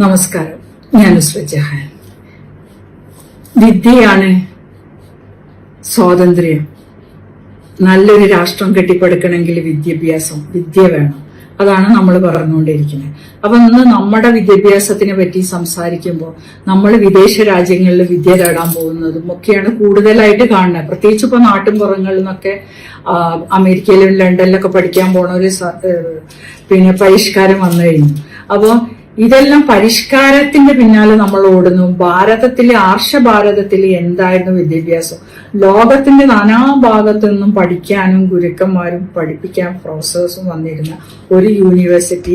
നമസ്കാരം. ഞാൻ ജഹാൻ വിദ്യയാണ് സ്വാതന്ത്ര്യം. നല്ലൊരു രാഷ്ട്രം കെട്ടിപ്പടുക്കണമെങ്കിൽ വിദ്യാഭ്യാസം വിദ്യ വേണം. അതാണ് നമ്മൾ പറഞ്ഞുകൊണ്ടിരിക്കുന്നത്. അപ്പൊ ഇന്ന് നമ്മുടെ വിദ്യാഭ്യാസത്തിനെ പറ്റി സംസാരിക്കുമ്പോൾ നമ്മൾ വിദേശ രാജ്യങ്ങളിൽ വിദ്യ തേടാൻ പോകുന്നതും ഒക്കെയാണ് കൂടുതലായിട്ട് കാണുന്നത്. പ്രത്യേകിച്ച് ഇപ്പൊ നാട്ടിൻപുറങ്ങളിൽ നിന്നൊക്കെ അമേരിക്കയിലും ലണ്ടനിലൊക്കെ പഠിക്കാൻ പോണ ഒരു പിന്നെ പരിഷ്കാരം വന്നു കഴിഞ്ഞു. അപ്പോൾ ഇതെല്ലാം പരിഷ്കാരത്തിന്റെ പിന്നാലെ നമ്മൾ ഓടുന്നു. ഭാരതത്തിലെ ആർഷ ഭാരതത്തിൽ എന്തായിരുന്നു വിദ്യാഭ്യാസം? ലോകത്തിന്റെ നാനാഭാഗത്തു നിന്നും പഠിക്കാനും ഗുരുക്കന്മാരും പഠിപ്പിക്കാൻ പ്രൊഫസേഴ്സും വന്നിരുന്ന ഒരു യൂണിവേഴ്സിറ്റി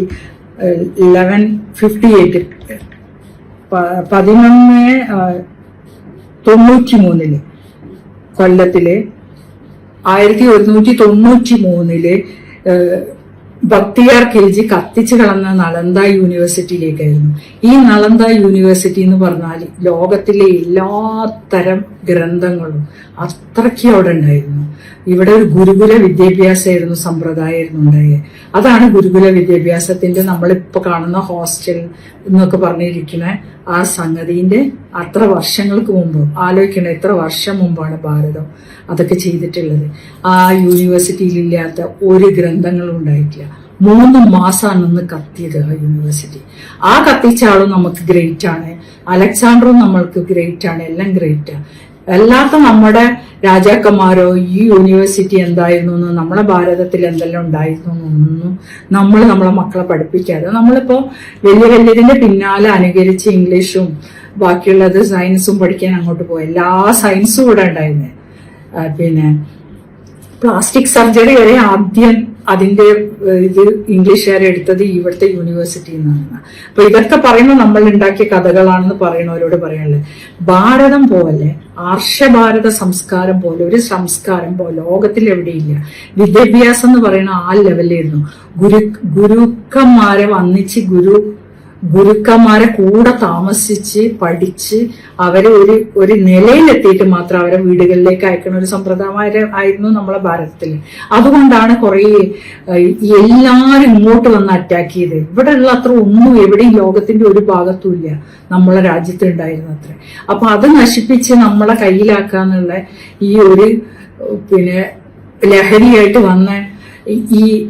ഇലവൻ ഫിഫ്റ്റി എയ്റ്റിൽ പതിനൊന്ന് തൊണ്ണൂറ്റി മൂന്നിൽ കൊല്ലത്തിൽ ആയിരത്തി ഒരുന്നൂറ്റി തൊണ്ണൂറ്റി മൂന്നിൽ ഭക്തിയാർ ഖിൽജി കത്തിച്ചു കളഞ്ഞ നളന്ദ യൂണിവേഴ്സിറ്റിയിലേക്കായിരുന്നു. ഈ നളന്ദ യൂണിവേഴ്സിറ്റി എന്ന് പറഞ്ഞാൽ ലോകത്തിലെ എല്ലാത്തരം ഗ്രന്ഥങ്ങളും അത്രയ്ക്ക് അവിടെ ഉണ്ടായിരുന്നു. ഇവിടെ ഒരു ഗുരുകുല വിദ്യാഭ്യാസമായിരുന്നു സമ്പ്രദായമായിരുന്നു ഉണ്ടായത്. അതാണ് ഗുരുകുല വിദ്യാഭ്യാസത്തിന്റെ നമ്മളിപ്പോ കാണുന്ന ഹോസ്റ്റൽ എന്നൊക്കെ പറഞ്ഞിരിക്കുന്ന ആ സംഗതിന്റെ അത്ര വർഷങ്ങൾക്ക് മുമ്പ് ആലോചിക്കണ എത്ര വർഷം മുമ്പാണ് ഭാരതം അതൊക്കെ ചെയ്തിട്ടുള്ളത്. ആ യൂണിവേഴ്സിറ്റിയിൽ ഇല്ലാത്ത ഒരു ഗ്രന്ഥങ്ങളും ഉണ്ടായിട്ടില്ല. മൂന്ന് മാസമാണ് ഇന്ന് കത്തിയത് യൂണിവേഴ്സിറ്റി ആ കത്തിച്ച ആളും നമുക്ക് ഗ്രേറ്റ് ആണ്. അലക്സാണ്ടറും നമ്മൾക്ക് ഗ്രേറ്റ് ആണ്. എല്ലാം ഗ്രേറ്റ് അല്ലാത്ത നമ്മുടെ രാജാക്കന്മാരോ ഈ യൂണിവേഴ്സിറ്റി എന്തായിരുന്നു എന്ന് നമ്മുടെ ഭാരതത്തിൽ എന്തെല്ലാം ഉണ്ടായിരുന്നു എന്നൊന്നും നമ്മൾ നമ്മളെ മക്കളെ പഠിപ്പിക്കാതെ. നമ്മളിപ്പോ വലിയ വലിയതിന്റെ പിന്നാലെ അനുകരിച്ച് ഇംഗ്ലീഷും ബാക്കിയുള്ളത് സയൻസും പഠിക്കാൻ അങ്ങോട്ട് പോയി. എല്ലാ സയൻസും ഇവിടെ ഉണ്ടായിരുന്നേ. പിന്നെ പ്ലാസ്റ്റിക് സർജറി വരെ ആദ്യം അതിന്റെ ഇത് ഇംഗ്ലീഷുകാർ എടുത്തത് ഇവിടുത്തെ യൂണിവേഴ്സിറ്റിയിൽ നിന്നാണ് അപ്പൊ ഇതൊക്കെ പറയുമ്പോൾ നമ്മൾ ഉണ്ടാക്കിയ കഥകളാണെന്ന് പറയണവരോട് പറയാനുള്ളത് ഭാരതം പോലെ ആർഷഭാരത സംസ്കാരം പോലെ ഒരു സംസ്കാരം പോലെ ലോകത്തിൽ എവിടെയില്ല. വിദ്യാഭ്യാസം എന്ന് പറയുന്ന ആ ലെവലിലായിരുന്നു ഗുരു ഗുരുക്കന്മാരെ വന്നിച്ച് ഗുരു ഗുരുക്കന്മാരെ കൂടെ താമസിച്ച് പഠിച്ച് അവരെ ഒരു ഒരു നിലയിലെത്തിയിട്ട് മാത്രം അവരെ വീടുകളിലേക്ക് അയക്കുന്ന ഒരു സമ്പ്രദായം ആയിരുന്നു നമ്മളെ ഭാരതത്തിൽ അതുകൊണ്ടാണ് കുറെ എല്ലാരും ഇങ്ങോട്ട് വന്ന് അറ്റാക്ക് ചെയ്ത്. ഇവിടെ ഉള്ള അത്ര ഒന്നും എവിടെയും ലോകത്തിന്റെ ഒരു ഭാഗത്തും ഇല്ല. നമ്മളെ രാജ്യത്ത് ഉണ്ടായിരുന്നു അത്ര. അപ്പൊ അത് നശിപ്പിച്ച് നമ്മളെ കയ്യിലാക്കാന്നുള്ള ഈ ഒരു പിന്നെ ലഹരിയായിട്ട് വന്ന ഈ-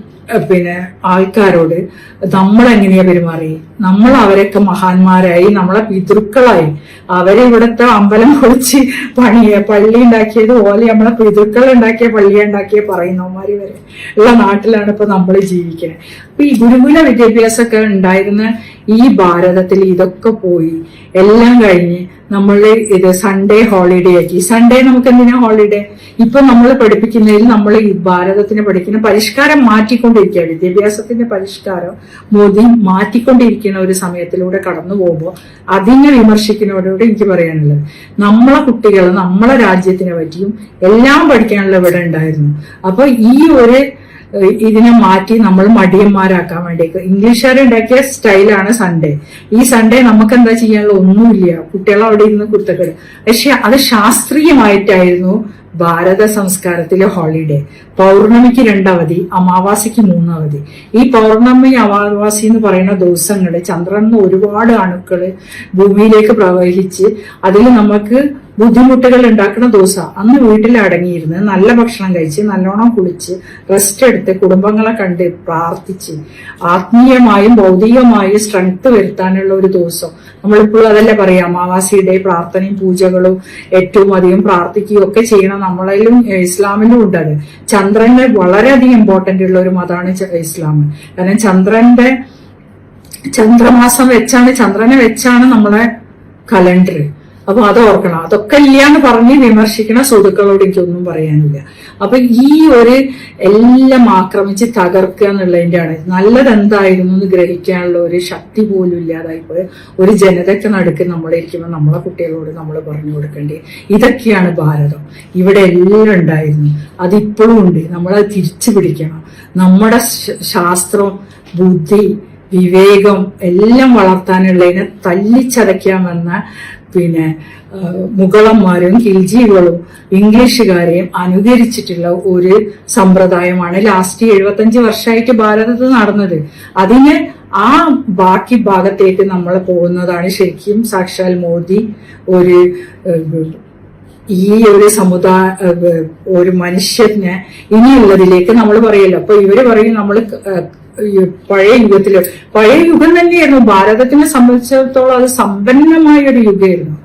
പിന്നെ ആൾക്കാരോട് നമ്മൾ എങ്ങനെയാ പെരുമാറി? നമ്മൾ അവരൊക്കെ മഹാന്മാരായി നമ്മളെ പിതൃക്കളായി. അവരെ ഇവിടുത്തെ അമ്പലം കുറിച്ച് പണിയ പള്ളി ഉണ്ടാക്കിയത് പോലെ നമ്മളെ പിതൃക്കൾ ഉണ്ടാക്കിയ പള്ളി ഉണ്ടാക്കിയ പറയുന്നവന്മാര് വരെ. ഉള്ള നാട്ടിലാണ് ഇപ്പൊ നമ്മൾ ജീവിക്കുന്നത് അപ്പൊ ഈ ഗുരുകുല വിദ്യാഭ്യാസമൊക്കെ ഉണ്ടായിരുന്ന ഈ ഭാരതത്തിൽ ഇതൊക്കെ പോയി. എല്ലാം കഴിഞ്ഞ് നമ്മൾ ഇത് സൺഡേ ഹോളിഡേ ആക്കി. സൺഡേ നമുക്ക് എന്തിനാ ഹോളിഡേ ഇപ്പൊ നമ്മൾ പഠിപ്പിക്കുന്നതിൽ നമ്മൾ ഈ ഭാരതത്തിന് പഠിക്കുന്ന പരിഷ്കാരം മാറ്റിക്കൊണ്ടിരിക്കുക വിദ്യാഭ്യാസത്തിന്റെ പരിഷ്കാരം മോദി മാറ്റിക്കൊണ്ടിരിക്കുന്ന ഒരു സമയത്തിലൂടെ കടന്നു പോകുമ്പോൾ അതിനെ വിമർശിക്കുന്നവരോട് എനിക്ക് പറയാനുള്ളത് നമ്മളെ കുട്ടികൾ നമ്മളെ രാജ്യത്തിനെ പറ്റിയും എല്ലാം പഠിക്കാനുള്ള ഇവിടെ ഉണ്ടായിരുന്നു. അപ്പൊ ഈ ഒരു ഇതിനെ മാറ്റി നമ്മൾ മടിയന്മാരാക്കാൻ വേണ്ടി ഇംഗ്ലീഷുകാർ ഉണ്ടാക്കിയ സ്റ്റൈലാണ് സൺഡേ ഈ സൺഡേ നമുക്ക് എന്താ ചെയ്യാനുള്ള ഒന്നുമില്ല. കുട്ടികൾ അവിടെ ഇരുന്ന് കുരുത്തക്കേട്. പക്ഷെ അത് ശാസ്ത്രീയമായിട്ടായിരുന്നു ഭാരത സംസ്കാരത്തിലെ ഹോളിഡേ പൗർണമിക്ക് രണ്ടവധി അമാവാസിക്ക് മൂന്നവധി. ഈ പൗർണമി അമാവാസി എന്ന് പറയുന്ന ദിവസങ്ങൾ ചന്ദ്രന് ഒരുപാട് അണുക്കൾ ഭൂമിയിലേക്ക് പ്രവഹിച്ച് അതിൽ നമുക്ക് ബുദ്ധിമുട്ടുകൾ ഉണ്ടാക്കുന്ന ദിവസം. അന്ന് വീട്ടിൽ അടങ്ങിയിരുന്ന് നല്ല ഭക്ഷണം കഴിച്ച് നല്ലോണം കുളിച്ച് റെസ്റ്റ് എടുത്ത് കുടുംബങ്ങളെ കണ്ട് പ്രാർത്ഥിച്ച് ആത്മീയമായും ഭൗതികമായും സ്ട്രെങ്ത് വരുത്താനുള്ള ഒരു ദിവസം. നമ്മളിപ്പോഴും അതല്ലേ പറയാം അമാവാസിയുടെ പ്രാർത്ഥനയും പൂജകളും ഏറ്റവും അധികം പ്രാർത്ഥിക്കുകയും ഒക്കെ ചെയ്യണം നമ്മളിലും ഇസ്ലാമിലും ഉണ്ട് അത്. ചന്ദ്രനെ വളരെയധികം ഇമ്പോർട്ടന്റ് ഉള്ള ഒരു മതമാണ് ഇസ്ലാം. കാരണം ചന്ദ്രന്റെ ചന്ദ്രമാസം വെച്ചാണ് ചന്ദ്രനെ വെച്ചാണ് നമ്മളെ കലണ്ടർ അപ്പൊ അത് ഓർക്കണം. അതൊക്കെ ഇല്ലാന്ന് പറഞ്ഞ് വിമർശിക്കണ സുഹൃത്തുക്കളോട് എനിക്കൊന്നും പറയാനില്ല. അപ്പൊ ഈ ഒരു എല്ലാം ആക്രമിച്ച് തകർക്കുക എന്നുള്ളതിന്റെ ആണ് നല്ലത് എന്തായിരുന്നു എന്ന് ഗ്രഹിക്കാനുള്ള ഒരു ശക്തി പോലും ഇല്ലാതായിപ്പോയി. ഒരു ജനതയ്ക്ക് നടുക്ക് നമ്മളിരിക്കുമ്പോൾ നമ്മളെ കുട്ടികളോട് നമ്മൾ പറഞ്ഞു കൊടുക്കേണ്ടി. ഇതൊക്കെയാണ് ഭാരതം. ഇവിടെ എല്ലാം ഉണ്ടായിരുന്നു. അതിപ്പോഴും ഉണ്ട്. നമ്മളത് തിരിച്ചു പിടിക്കണം. നമ്മുടെ ശാസ്ത്രം ബുദ്ധി വിവേകം എല്ലാം വളർത്താനുള്ളതിനെ തല്ലിച്ചതയ്ക്കാമെന്ന പിന്നെ മുഗളന്മാരും ഖിൽജികളും ഇംഗ്ലീഷുകാരെയും അനുകരിച്ചിട്ടുള്ള ഒരു സമ്പ്രദായമാണ് ലാസ്റ്റ് എഴുപത്തഞ്ച് വർഷമായിട്ട് ഭാരതത്തിൽ നടന്നത്. അതിന് ആ ബാക്കി ഭാഗത്തേക്ക് നമ്മൾ പോകുന്നതാണ് ശരിക്കും സാക്ഷാൽ മോദി ഒരു ഈ ഒരു സമുദായ ഒരു മനുഷ്യനെ ഇനിയുള്ളതിലേക്ക് നമ്മൾ പറയല്ലോ. അപ്പൊ ഇവർ പറയും നമ്മൾ പഴയ യുഗത്തിൽ പഴയ യുഗം തന്നെയായിരുന്നു. ഭാരതത്തിനെ സംബന്ധിച്ചിടത്തോളം അത് സമ്പന്നമായ ഒരു യുഗമായിരുന്നു.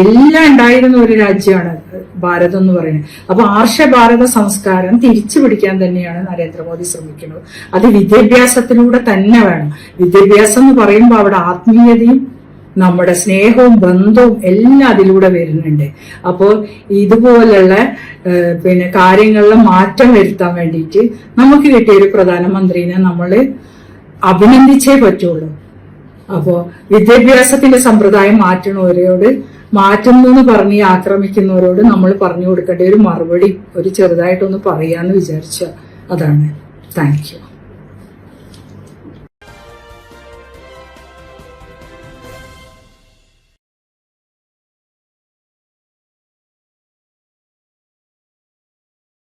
എല്ലാം ഉണ്ടായിരുന്ന ഒരു രാജ്യമാണ് ഭാരതം എന്ന് പറയുന്നത്. അപ്പൊ ആർഷ ഭാരത സംസ്കാരം തിരിച്ചു പിടിക്കാൻ തന്നെയാണ് നരേന്ദ്രമോദി ശ്രമിക്കുന്നത്. അത് വിദ്യാഭ്യാസത്തിലൂടെ തന്നെ വേണം. വിദ്യാഭ്യാസം എന്ന് പറയുമ്പോൾ അവിടെ ആത്മീയതയും നമ്മുടെ സ്നേഹവും ബന്ധവും എല്ലാം അതിലൂടെ വരുന്നുണ്ട്. അപ്പോൾ ഇതുപോലുള്ള പിന്നെ കാര്യങ്ങളിൽ മാറ്റം വരുത്താൻ വേണ്ടിയിട്ട് നമുക്ക് കിട്ടിയ ഒരു പ്രധാനമന്ത്രിനെ നമ്മൾ അഭിനന്ദിച്ചേ പറ്റുള്ളൂ. അപ്പോ വിദ്യാഭ്യാസത്തിന്റെ സമ്പ്രദായം മാറ്റണവരോട് മാറ്റുന്നു എന്ന് പറഞ്ഞ് ആക്രമിക്കുന്നവരോട് നമ്മൾ പറഞ്ഞു കൊടുക്കേണ്ട ഒരു മറുപടി ഒരു ചെറുതായിട്ടൊന്ന് പറയാന്ന് വിചാരിച്ച അതാണ്. Thank you.